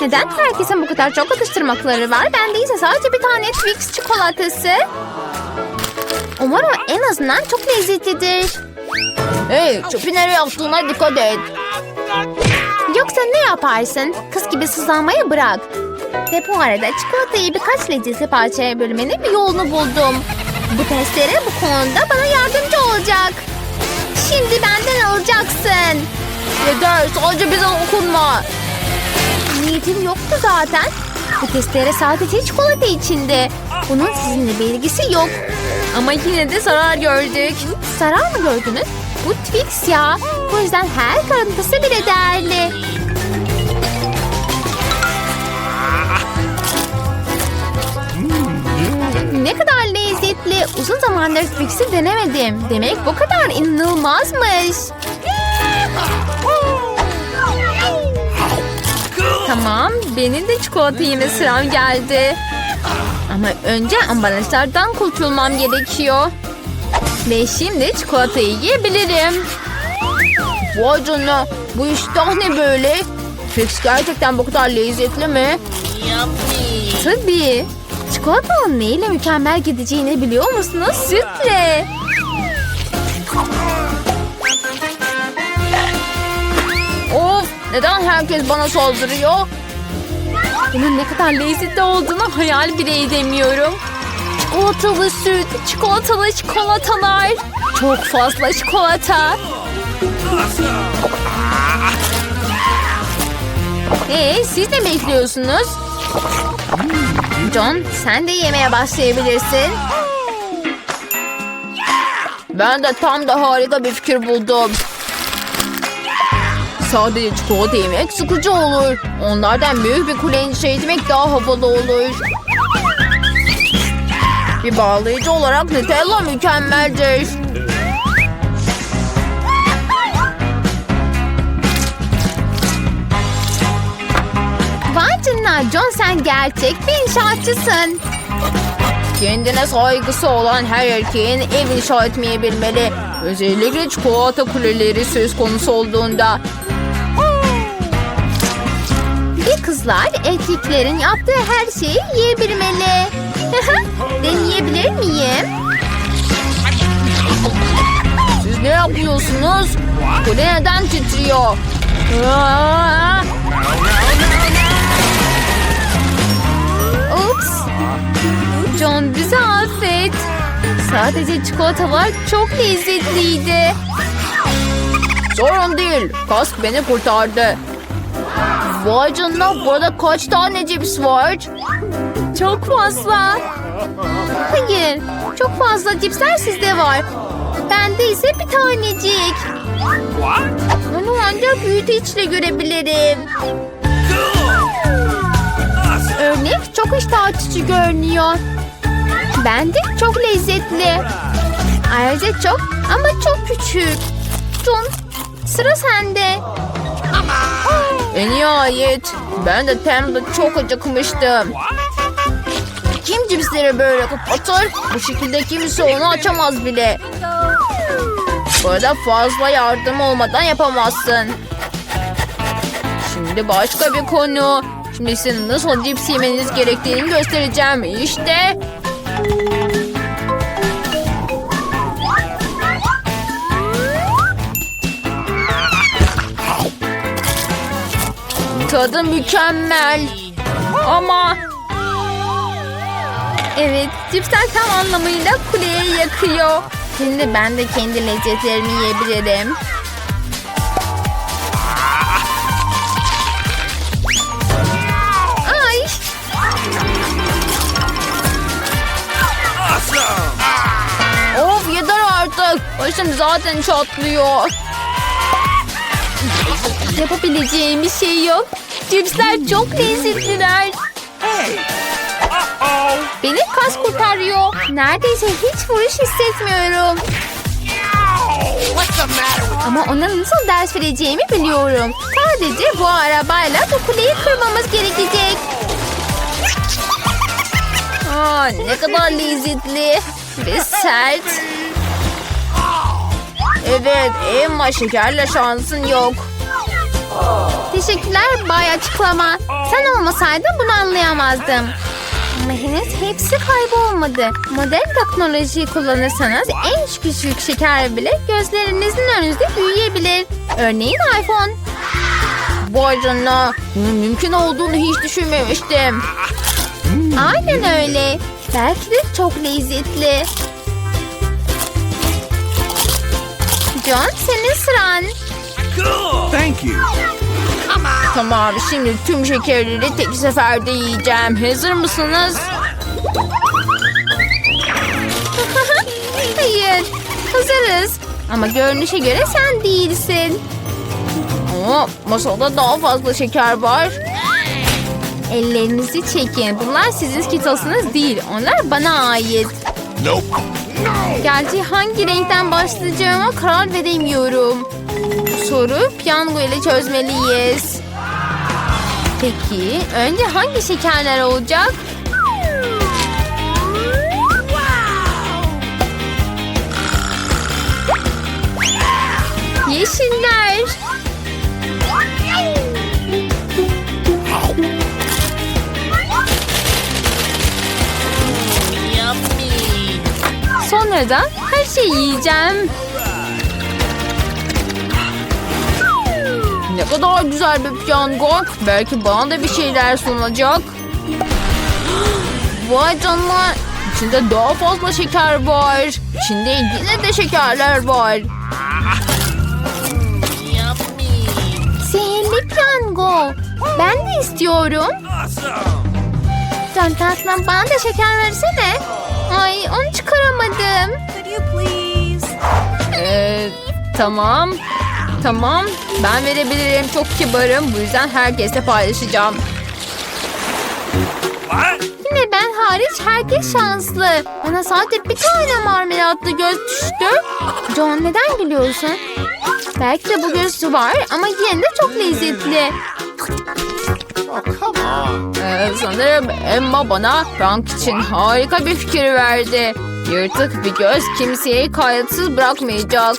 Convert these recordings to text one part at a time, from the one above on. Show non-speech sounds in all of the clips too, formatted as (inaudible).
Neden herkesin bu kadar çok atıştırmakları var? Bende ise sadece bir tane Twix çikolatası. Umarım en azından çok lezzetlidir. Hey çöpü nereye attığına dikkat et. Yoksa ne yaparsın? Kız gibi sızlanmayı bırak. Ve bu arada çikolatayı birkaç lezzetli parçaya bölmenin bir yolunu buldum. Bu testere bu konuda bana yardımcı olacak. Şimdi benden alacaksın. Yeter sadece bize dokunma. Niyetim yoktu zaten. Bu testere sadece çikolata içinde. Bunun sizinle bir ilgisi yok. Ama yine de zarar gördük. Zarar mı gördünüz? Bu Twix ya. Bu yüzden her kırıntısı bile değerli. Ne kadar lezzetli. Uzun zamandır Twix'i denemedim. Demek bu kadar inanılmazmış. Tamam benim de çikolata yeme sıram geldi. Ama önce ambalajlardan kurtulmam gerekiyor. Ve şimdi çikolatayı yiyebilirim. Vay canına bu iştah ne böyle? Fix gerçekten bu kadar lezzetli mi? Tabii. Çikolatanın neyle mükemmel gideceğini biliyor musunuz? Sütle. Neden herkes bana saldırıyor? Bunun ne kadar lezzetli olduğunu hayal bile edemiyorum. Çikolatalı süt, çikolatalı çikolatalar. Çok fazla çikolata. Ee, siz ne bekliyorsunuz? John sen de yemeye başlayabilirsin. Ben de tam da harika bir fikir buldum. Sadece çikolata yemek sıkıcı olur. Onlardan büyük bir kule inşa etmek daha havalı olur. Bir bağlayıcı olarak Nutella mükemmeldir. Vay canına John sen gerçek bir inşaatçısın. Kendine saygısı olan her erkeğin ev inşa etmeyi bilmeli. Özellikle çikolata kuleleri söz konusu olduğunda. Kızlar erkeklerin yaptığı her şeyi yiyebilmeli. (laughs) Deneyebilir miyim? Siz ne yapıyorsunuz? Kule neden titriyor? Aa! Ups. John bizi affet. Sadece çikolatalar çok lezzetliydi. Sorun değil. Kask beni kurtardı. Vay canına burada kaç tane cips var? Çok fazla. Hayır, çok fazla cipsler sizde var. Bende ise bir tanecik. Onu ancak büyüteçle görebilirim. Örnek çok iştah açıcı görünüyor. Bende çok lezzetli. Ayrıca çok ama çok küçük. John, sıra sende. En nihayet. Ben de Tem'de çok acıkmıştım. Kim cipsleri böyle kapatır? Bu şekilde kimse onu açamaz bile. Burada fazla yardım olmadan yapamazsın. Şimdi başka bir konu. Şimdi size nasıl cips yemeniz gerektiğini göstereceğim. İşte. Tadı mükemmel. Ama Evet, cipsler tam anlamıyla kuleye yakıyor. Şimdi ben de kendi lezzetlerimi yiyebilirim. Ay, of yeter artık. Başım zaten çatlıyor. yapabileceğim bir şey yok. Cipsler çok lezzetliler. Beni kas kurtarıyor. Neredeyse hiç vuruş hissetmiyorum. Ama ona nasıl ders vereceğimi biliyorum. Sadece bu arabayla bu kuleyi kırmamız gerekecek. Aa, ne kadar lezzetli ve sert. Evet, Emma şekerle şansın yok. Teşekkürler Bay Açıklama. Sen olmasaydın bunu anlayamazdım. Ama henüz hepsi kaybolmadı. Modern teknolojiyi kullanırsanız en küçük şeker bile gözlerinizin önünde büyüyebilir. Örneğin iPhone. Vay canına. Mümkün olduğunu hiç düşünmemiştim. Aynen öyle. Belki de çok lezzetli. John senin sıran. Thank you. Tamam şimdi tüm şekerleri tek seferde yiyeceğim. Hazır mısınız? (laughs) Hayır, hazırız. Ama görünüşe göre sen değilsin. Ama masada daha fazla şeker var. Ellerinizi çekin. Bunlar sizin skitosunuz değil. Onlar bana ait. Nope. Gerçi hangi renkten başlayacağıma karar veremiyorum. Bu soru piyango ile çözmeliyiz. Peki önce hangi şekerler olacak? Yeşiller. Sonra da her şeyi yiyeceğim. Ne kadar güzel bir piyango. Belki bana da bir şeyler sunacak. (gasps) Vay canına. İçinde daha fazla şeker var. İçinde yine de şekerler var. Sihirli piyango. Ben de istiyorum. Can tatlım bana da şeker versene. Ay onu çıkaramadım. Ee, tamam. Tamam. Ben verebilirim. Çok kibarım. Bu yüzden herkesle paylaşacağım. Yine ben hariç herkes şanslı. Bana sadece bir tane marmelatlı göz düştü. John neden gülüyorsun? Belki de bu göz var ama yine de çok lezzetli. Ee, sanırım Emma bana Frank için harika bir fikir verdi. Yırtık bir göz kimseyi kayıtsız bırakmayacak.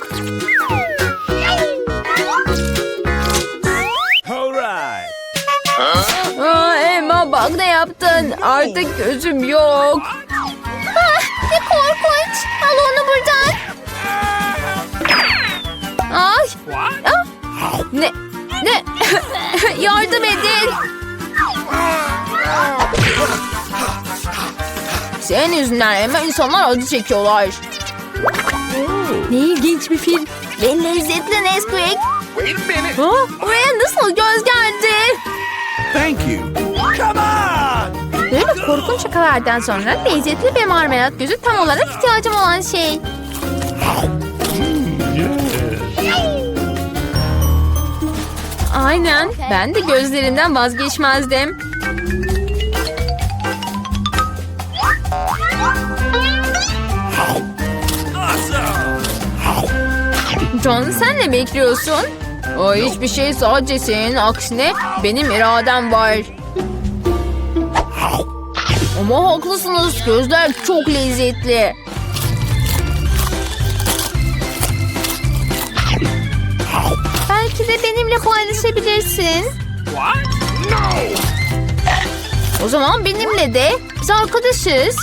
Yaptın. Artık gözüm yok. Ah, ne korkunç. Al onu buradan. Ay, What? Ne? Ne? (laughs) Yardım edin. Senin yüzünden Emma insanlar acı çekiyorlar. Ne ilginç bir film. ve lezzetli Nesquik. Wait a minute. Ha? Oraya nasıl göz geldi? Thank you. Come on. Korkunç şakalardan sonra lezzetli bir marmelat gözü tam olarak ihtiyacım olan şey. Aynen. Ben de gözlerinden vazgeçmezdim. John sen ne bekliyorsun? O hiçbir şey sadece senin aksine benim iradem var. Ama haklısınız gözler çok lezzetli. Belki de benimle paylaşabilirsin. What? No. O zaman benimle de Biz arkadaşız.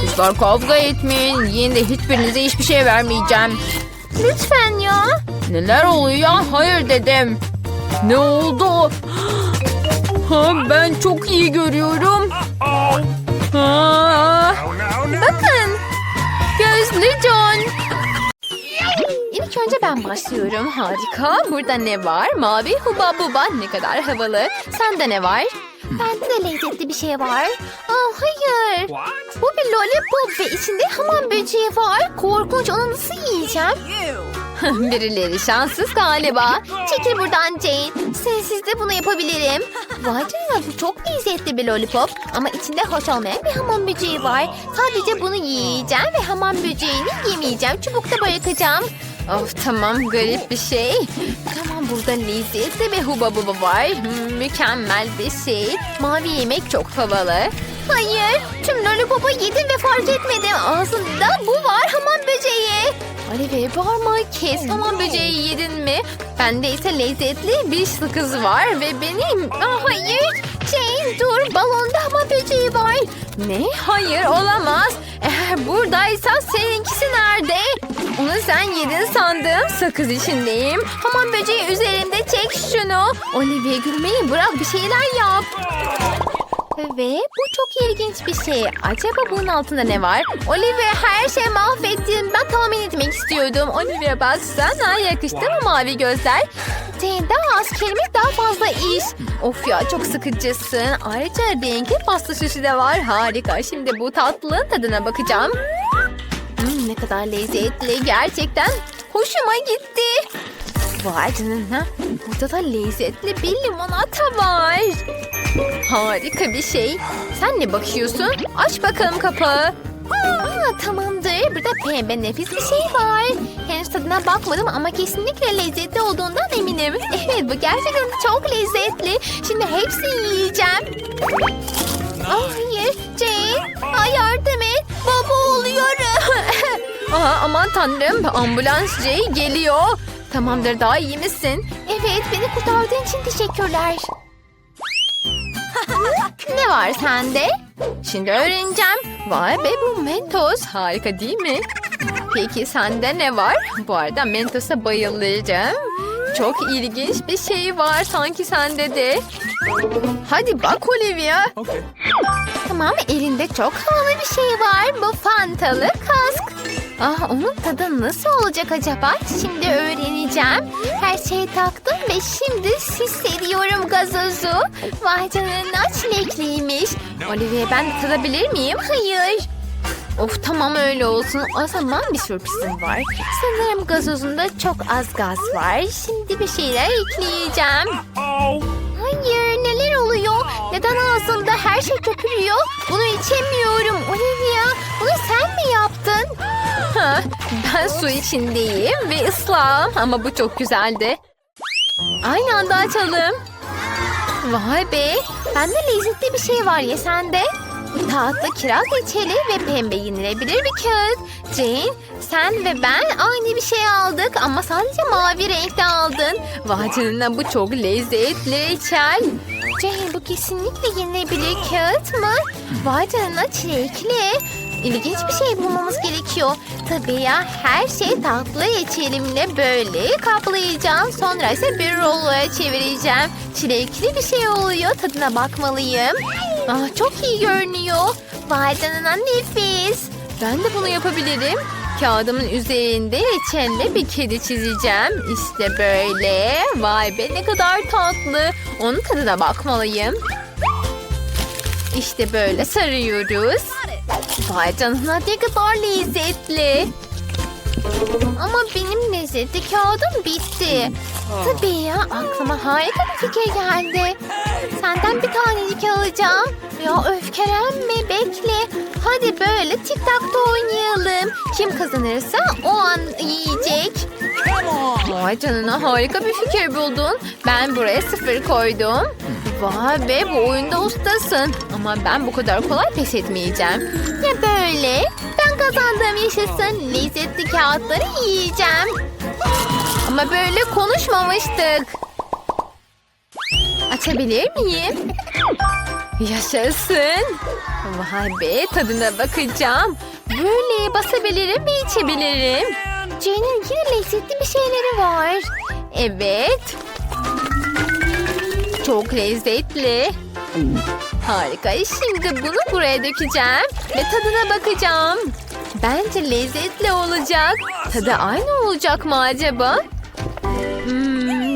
kızlar kavga etmeyin. Yine de hiçbirinize hiçbir şey vermeyeceğim. Lütfen ya. Neler oluyor? Hayır dedim. Ne oldu? (gasps) Ha, ben çok iyi görüyorum. Bakın. Gözlü John. İlk önce ben başlıyorum. Harika. Burada ne var? Mavi huba buba. Ne kadar havalı. Sende ne var? Bende de lezzetli bir şey var. Aa, hayır. Bu bir lollipop ve içinde hamam böceği var. Korkunç. Onu nasıl yiyeceğim? (laughs) Birileri şanssız galiba. Çekil buradan Jane. Sensiz de bunu yapabilirim. Vay canına bu çok lezzetli bir lollipop. Ama içinde hoş olmayan bir hamam böceği var. Sadece bunu yiyeceğim ve hamam böceğini yemeyeceğim. Çubukta bırakacağım. Of tamam garip bir şey. Tamam burada lezzetli ve huba buba var. Hmm, mükemmel bir şey. Mavi yemek çok havalı. Hayır tüm lollipopu yedim ve fark etmedim. Ağzımda bu var hamam böceği. Olivia bağırma kes. Hamam böceği yedin mi? Bende ise lezzetli bir sakız var ve benim... Aa, hayır. Jane dur balonda hamam böceği var. Ne? Hayır olamaz. Eğer buradaysa seninkisi nerede? Onu sen yedin sandım. Sakız içindeyim. Hamam böceği üzerimde çek şunu. Olivia gülmeyi bırak bir şeyler yap. Ve bu çok ilginç bir şey. Acaba bunun altında ne var? Olivia her şeyi mahvettin. Ben tahmin etmek istiyordum. Olivia baksana yakıştı mı mavi gözler? Jane daha az kelime daha fazla iş. Of ya çok sıkıcısın. Ayrıca renkli pasta süsü de var. Harika. Şimdi bu tatlının tadına bakacağım. Hmm, ne kadar lezzetli. Gerçekten hoşuma gitti. Vay canına. Burada da lezzetli bir limonata var. Harika bir şey. Sen ne bakıyorsun? Aç bakalım kapağı. Aa, tamamdır. Burada pembe nefis bir şey var. Henüz tadına bakmadım ama kesinlikle lezzetli olduğundan eminim. (laughs) Evet bu gerçekten çok lezzetli. Şimdi hepsini yiyeceğim. Aa, hayır Jane. Ay yardım et. Baba oluyorum. (laughs) Aa, aman tanrım ambulans Jay geliyor. Tamamdır daha iyi misin? evet beni kurtardığın için teşekkürler. Ne var sende? Şimdi öğreneceğim. Vay be bu Mentos. Harika değil mi? Peki sende ne var? Bu arada Mentos'a bayılacağım. Çok ilginç bir şey var sanki sende de. Hadi bak Olivia. Okay. Tamam elinde çok havalı bir şey var. Bu fantalı kask. Ah onun tadı nasıl olacak acaba? Şimdi öğreneceğim. Her şeyi taktım ve şimdi hissediyorum gazozu. Vay canına çilekliymiş. Olivia ben de tadabilir miyim? Hayır. Of tamam öyle olsun. O zaman bir sürprizim var. Sanırım gazozunda çok az gaz var. Şimdi bir şeyler ekleyeceğim. Hayır? Neden ağzımda her şey köpürüyor? Bunu içemiyorum. Olivia bunu sen mi yaptın? Ha, ben su içindeyim ve ıslağım ama bu çok güzeldi. Aynı anda açalım. Vay be. Bende lezzetli bir şey var ya sende. Tatlı kiraz reçeli ve pembe yenilebilir bir kağıt. Jane sen ve ben aynı bir şey aldık ama sadece mavi renkte aldın. Vay canına bu çok lezzetli reçel. Jane bu kesinlikle yenilebilir kağıt mı? Vay canına çilekli. İlginç bir şey bulmamız gerekiyor. Tabii ya her şey tatlı reçelimle böyle kaplayacağım. Sonra ise bir rolloya çevireceğim. Çilekli bir şey oluyor. Tadına bakmalıyım. Ah, çok iyi görünüyor. Vay canına nefis. Ben de bunu yapabilirim. Kağıdımın üzerinde reçelle bir kedi çizeceğim. İşte böyle. Vay be ne kadar tatlı. Onun tadına bakmalıyım. İşte böyle sarıyoruz. Vay canına ne kadar lezzetli. Ama benim lezzetli kağıdım bitti. Tabii ya aklıma harika bir fikir geldi. Senden bir tanecik alacağım. Ya öfkelenme bekle. Hadi böyle tik tak da oynayalım. Kim kazanırsa o an yiyecek. Vay canına harika bir fikir buldun. Ben buraya sıfır koydum. Vay be bu oyunda ustasın. Ama ben bu kadar kolay pes etmeyeceğim. Ya böyle? Ben kazandığım yaşasın. Lezzetli kağıtları yiyeceğim. Ama böyle konuşmamıştık. Açabilir miyim? Yaşasın. Vay be tadına bakacağım. Böyle basabilirim ve içebilirim. Jane'in yine lezzetli bir şeyleri var. Evet. Çok lezzetli. Harika. Şimdi bunu buraya dökeceğim ve tadına bakacağım. Bence lezzetli olacak. Tadı aynı olacak mı acaba?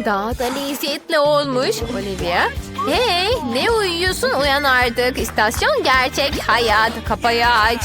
Daha da lezzetli olmuş. Olivia. Hey ne uyuyorsun uyan artık. İstasyon gerçek hayat. Kapıyı aç.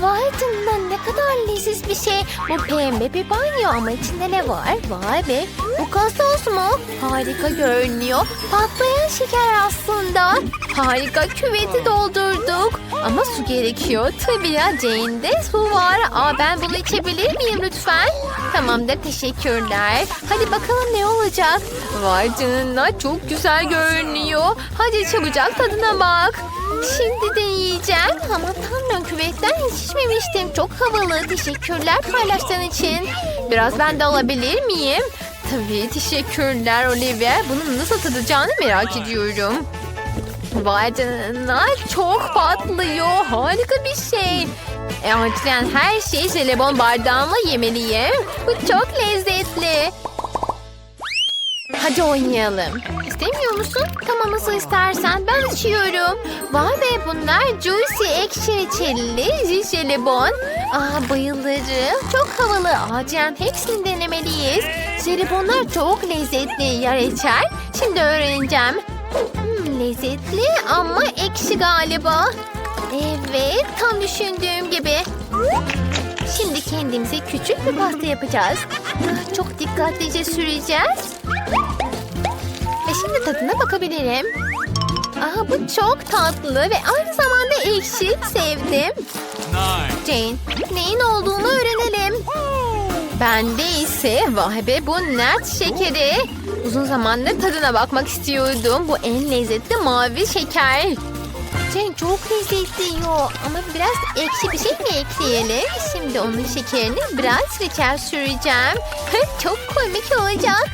Vay canına ne kadar leziz bir şey. Bu pembe bir banyo ama içinde ne var? Vay be bu gazoz mu? Harika görünüyor. Patlayan şeker aslında. Harika küveti doldurduk. Ama su gerekiyor. Tabii ya Jane'de su var. Aa, ben bunu içebilir miyim lütfen? Tamamdır teşekkürler. Hadi bakalım ne olacak. Vay canına çok güzel görünüyor. Hadi çabucak tadına bak. Şimdi deneyeceğim ama tanrım küvetten hiç içmemiştim. Çok havalı. Teşekkürler paylaştığın için. Biraz ben de alabilir miyim? Tabii teşekkürler Olivia. Bunun nasıl tadacağını merak ediyorum. Vay canına çok patlıyor. Harika bir şey. E, acilen her şeyi jelibon bardağımla yemeliyim. Bu çok lezzetli. Hadi oynayalım. İstemiyor musun? Tamam nasıl istersen. Ben içiyorum. Vay be bunlar juicy ekşi reçelli jelibon. Aa bayılırım. Çok havalı. Acilen hepsini denemeliyiz. Jelibonlar çok lezzetli ya reçel. Şimdi öğreneceğim. Hmm, lezzetli ama ekşi galiba. Evet tam düşündüğüm gibi. Şimdi kendimize küçük bir pasta yapacağız. Ah, Çok dikkatlice süreceğiz. Şimdi tadına bakabilirim. Aa, bu çok tatlı ve aynı zamanda ekşi. Sevdim. Jane, neyin olduğunu öğrenelim. Bende ise vay be bu nert şekeri. Uzun zamandır tadına bakmak istiyordum. Bu en lezzetli mavi şeker. Jane çok lezzetli yo. Ama biraz ekşi bir şey mi ekleyelim? Şimdi onun şekerini biraz reçel süreceğim. (laughs) çok komik olacak.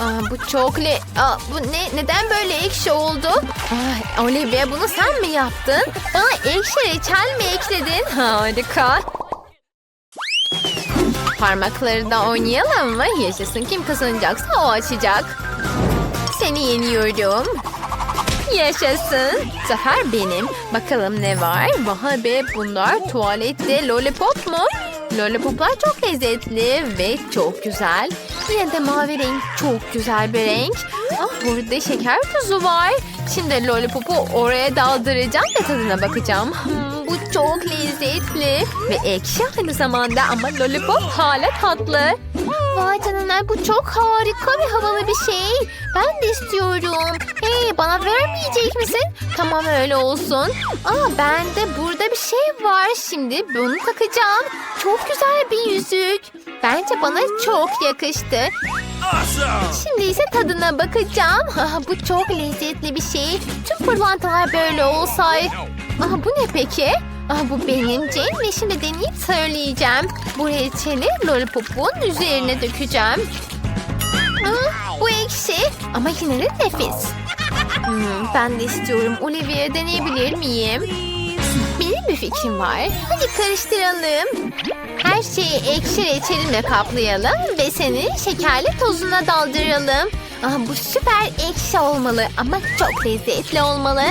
Aa, bu çok le... Aa, bu ne? Neden böyle ekşi oldu? Ay, Olivia bunu sen mi yaptın? Bana ekşi reçel mi ekledin? Harika. Parmakları da oynayalım mı? Yaşasın kim kazanacaksa o açacak. Seni yeniyorum. Yaşasın. Zafer benim. Bakalım ne var? Vay be bunlar tuvalette lollipop mu? Lollipoplar çok lezzetli ve çok güzel. Yine de mavi renk çok güzel bir renk. Ah burada şeker tuzu var. Şimdi lollipopu oraya daldıracağım ve tadına bakacağım. Hmm, bu çok lezzetli ve ekşi aynı zamanda ama lollipop hala tatlı. Vay canına bu çok harika ve havalı bir şey. Ben de istiyorum. Hey bana vermeyecek misin? Tamam öyle olsun. Aa bende burada bir şey var. Şimdi bunu takacağım. Çok güzel bir yüzük. Bence bana çok yakıştı. Şimdi ise tadına bakacağım. (laughs) Ah, bu çok lezzetli bir şey. Tüm pırlantalar böyle olsaydı. Ah, bu ne peki? Ah, bu benim Jane ve şimdi deneyip söyleyeceğim. Bu reçeli lollipopun üzerine dökeceğim. Ah, bu ekşi ama yine de nefis. Hmm, ben de istiyorum. Olivia deneyebilir miyim? Benim bir fikrim var. Hadi karıştıralım. Her şeyi ekşi reçelimle kaplayalım ve seni şekerli tozuna daldıralım. Ah, bu süper ekşi olmalı ama çok lezzetli olmalı.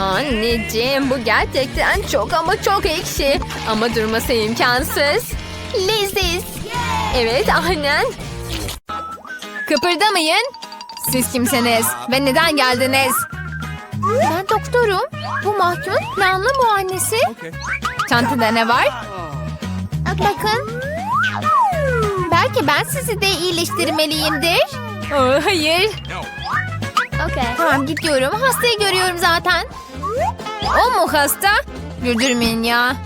Anneciğim bu gerçekten çok ama çok ekşi. Ama durması imkansız. Leziz. Evet aynen. Kıpırdamayın. Siz kimsiniz ve neden geldiniz? Ben doktorum. Bu mahkumun planlı muayenesi. Okay. Çantada ne var? Bakın. Belki ben sizi de iyileştirmeliyimdir. Aa, hayır. Okay. Tamam gidiyorum. Hastayı görüyorum zaten. O mu hasta? Güldürmeyin ya.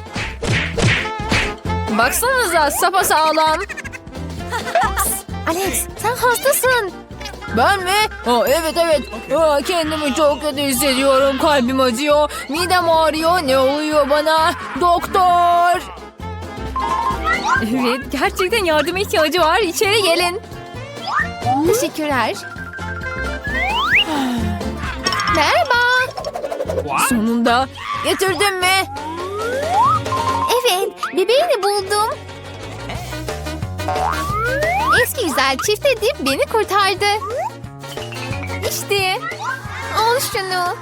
Baksanıza sapasağlam. (laughs) Alex sen hastasın. Ben mi? Aa, evet evet. Aa, kendimi çok kötü hissediyorum. Kalbim acıyor. Midem ağrıyor. Ne oluyor bana? Doktor. Evet gerçekten yardıma ihtiyacı var. İçeri gelin. Teşekkürler. Merhaba. Sonunda. Getirdin mi? Evet bebeğini buldum. Eski güzel çift edip beni kurtardı. İşte. Al şunu.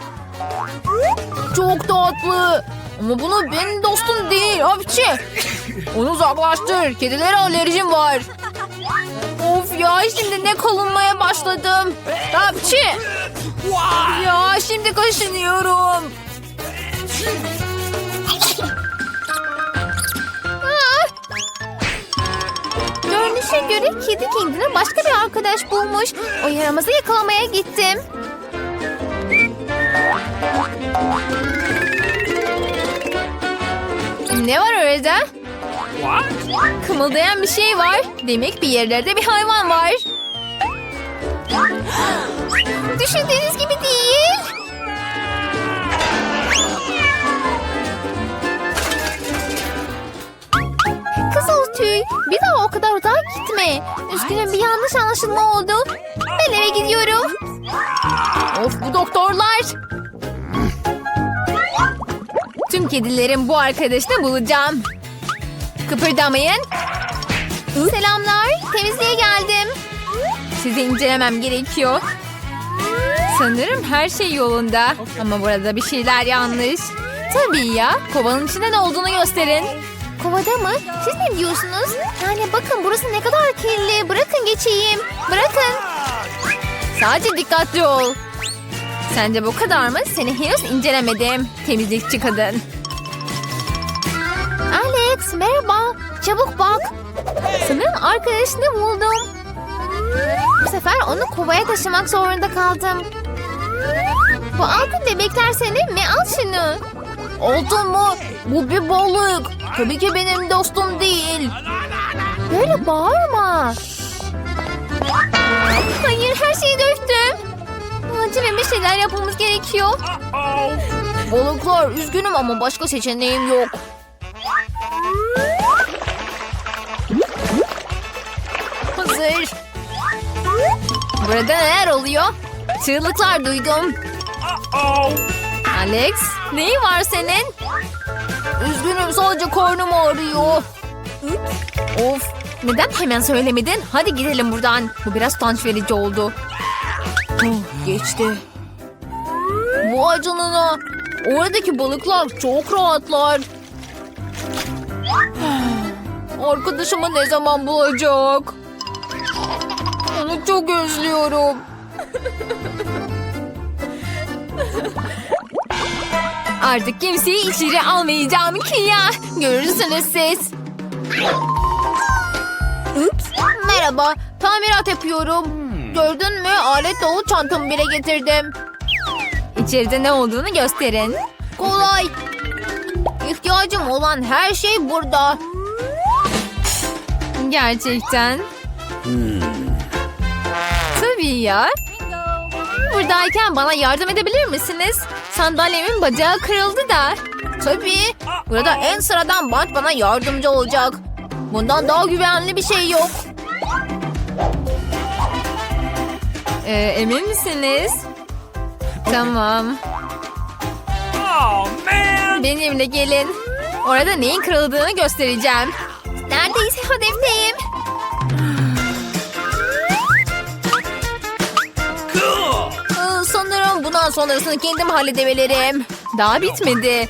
Çok tatlı. Ama bunu benim dostum değil hapçı. Onu uzaklaştır. Kedilere alerjim var. Of ya şimdi ne kalınmaya başladım. Hapçı. Ya şimdi kaşınıyorum. Görünüşe göre kedi kendine başka bir arkadaş bulmuş. O yaramazı yakalamaya gittim. Ne var orada? What? Kımıldayan bir şey var. Demek bir yerlerde bir hayvan var. Düşündüğünüz gibi değil. Kızıl tüy bir daha o kadar uzağa gitme. Üzgünüm bir yanlış anlaşılma oldu. Ben eve gidiyorum. Of bu doktorlar. Tüm kedilerin bu arkadaşını bulacağım. Kıpırdamayın. Selamlar. Temizliğe geldim. Sizi incelemem gerekiyor. Sanırım her şey yolunda. Ama burada bir şeyler yanlış. Tabii ya. Kovanın içinde ne olduğunu gösterin. Kovada mı? Siz ne diyorsunuz? Yani bakın burası ne kadar kirli. Bırakın geçeyim. Bırakın. Sadece dikkatli ol. Sence bu kadar mı? Seni henüz incelemedim. Temizlikçi kadın. Alex merhaba. Çabuk bak. Sanırım arkadaşını buldum. Bu sefer onu kovaya taşımak zorunda kaldım. Bu altın bebekler senin mi? Al şunu. Oldu mu? Bu bir balık. Tabii ki benim dostum değil. Böyle bağırma. Hayır her şeyi döktüm. Acilen bir şeyler yapmamız gerekiyor. Balıklar üzgünüm ama başka seçeneğim yok. Burada neler oluyor? Çığlıklar duydum. Alex, neyin var senin? Üzgünüm sadece karnım ağrıyor. Of, neden hemen söylemedin? Hadi gidelim buradan. Bu biraz utanç verici oldu. Oh, geçti. Vay canına. Oradaki balıklar çok rahatlar. Arkadaşımı ne zaman bulacak? Onu çok özlüyorum. Artık kimseyi içeri almayacağım ki ya. Görürsünüz siz. Ups. Merhaba, tamirat yapıyorum. Gördün mü? Alet dolu çantamı bile getirdim. İçeride ne olduğunu gösterin. Kolay. İhtiyacım olan her şey burada. Gerçekten. Tabii ya. Buradayken bana yardım edebilir misiniz? Sandalyemin bacağı kırıldı da. Tabii. Burada en sıradan bant bana yardımcı olacak. Bundan daha güvenli bir şey yok. Ee, emin misiniz? Tamam. Oh, man. Benimle gelin. Orada neyin kırıldığını göstereceğim. Neredeyse hedefteyim. Bundan sonrasını kendim halledebilirim. Daha bitmedi.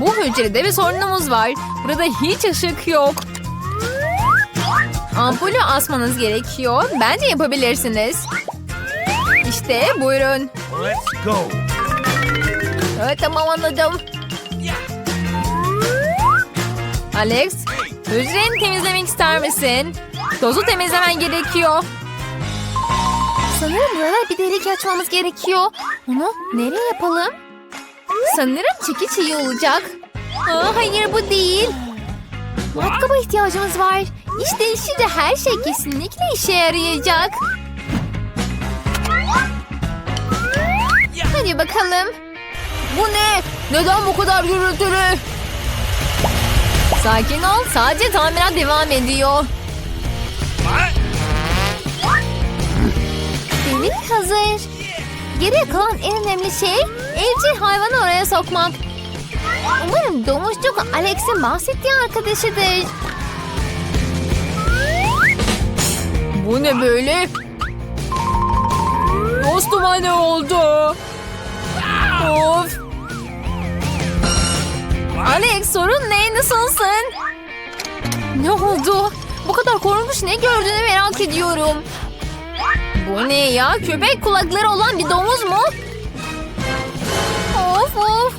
Bu hücrede bir sorunumuz var. Burada hiç ışık yok. Ampulü asmanız gerekiyor. Bence yapabilirsiniz. İşte buyurun. Let's go. Evet tamam anladım. Alex, hücreni temizlemek ister misin? Tozu temizlemen gerekiyor. Sanırım burada bir delik açmamız gerekiyor. Onu nereye yapalım? Sanırım çekiç iyi olacak. Aa, hayır bu değil. Matkaba ihtiyacımız var. İşte şimdi her şey kesinlikle işe yarayacak. Hadi bakalım. Bu ne? Neden bu kadar gürültülü? Sakin ol, sadece tamirat devam ediyor. Delik hazır. Geriye kalan en önemli şey evcil hayvanı oraya sokmak. Umarım domuzcuk Alex'in bahsettiği arkadaşıdır. Bu ne böyle? Dostuma ne oldu? Of. Alex sorun ne? Nasılsın? Ne oldu? Bu kadar korunmuş ne gördüğünü merak ediyorum. Bu ne ya? Köpek kulakları olan bir domuz mu? Of of.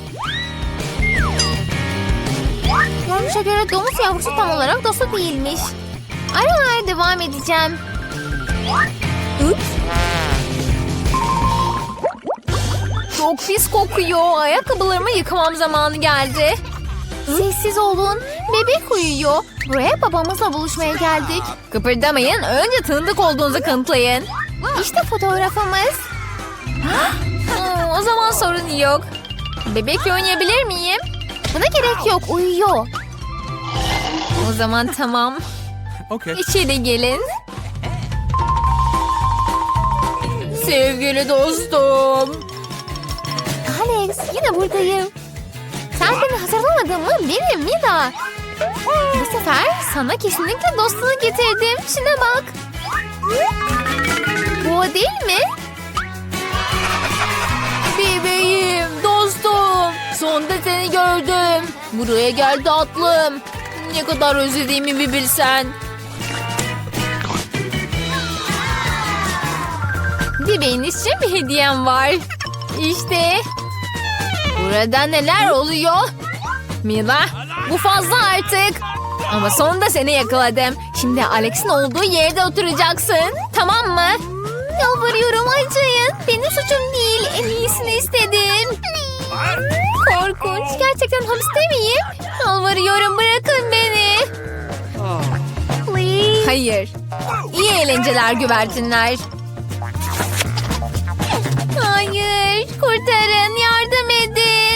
Görünüşe göre domuz yavrusu tam olarak dostu değilmiş. Ara ara devam edeceğim. Ups. Çok pis kokuyor. Ayakkabılarımı yıkamam zamanı geldi. Sessiz olun. Bebek uyuyor. Buraya babamızla buluşmaya geldik. Kıpırdamayın. Önce tanıdık olduğunuzu kanıtlayın. İşte fotoğrafımız. Hmm, o zaman sorun yok. Bebekle oynayabilir miyim? Buna gerek yok. Uyuyor. O zaman tamam. Okay. İçeri gelin. Sevgili dostum. Alex yine buradayım. Sen beni hazırlamadın mı? Benim Mida. Bu sefer sana kesinlikle dostluğu getirdim. Şuna bak. O değil mi? Bebeğim, dostum. Sonunda seni gördüm. Buraya gel tatlım. Ne kadar özlediğimi bir bilsen. Bebeğin için bir hediyem var. İşte. Burada neler oluyor? Mila, bu fazla artık. Ama sonunda seni yakaladım. Şimdi Alex'in olduğu yerde oturacaksın. Tamam mı? Yalvarıyorum acıyın. Benim suçum değil. En iyisini istedim. Korkunç. Gerçekten hapiste miyim? Yalvarıyorum bırakın beni. Hayır. İyi eğlenceler güvercinler. Hayır. Kurtarın. Yardım edin.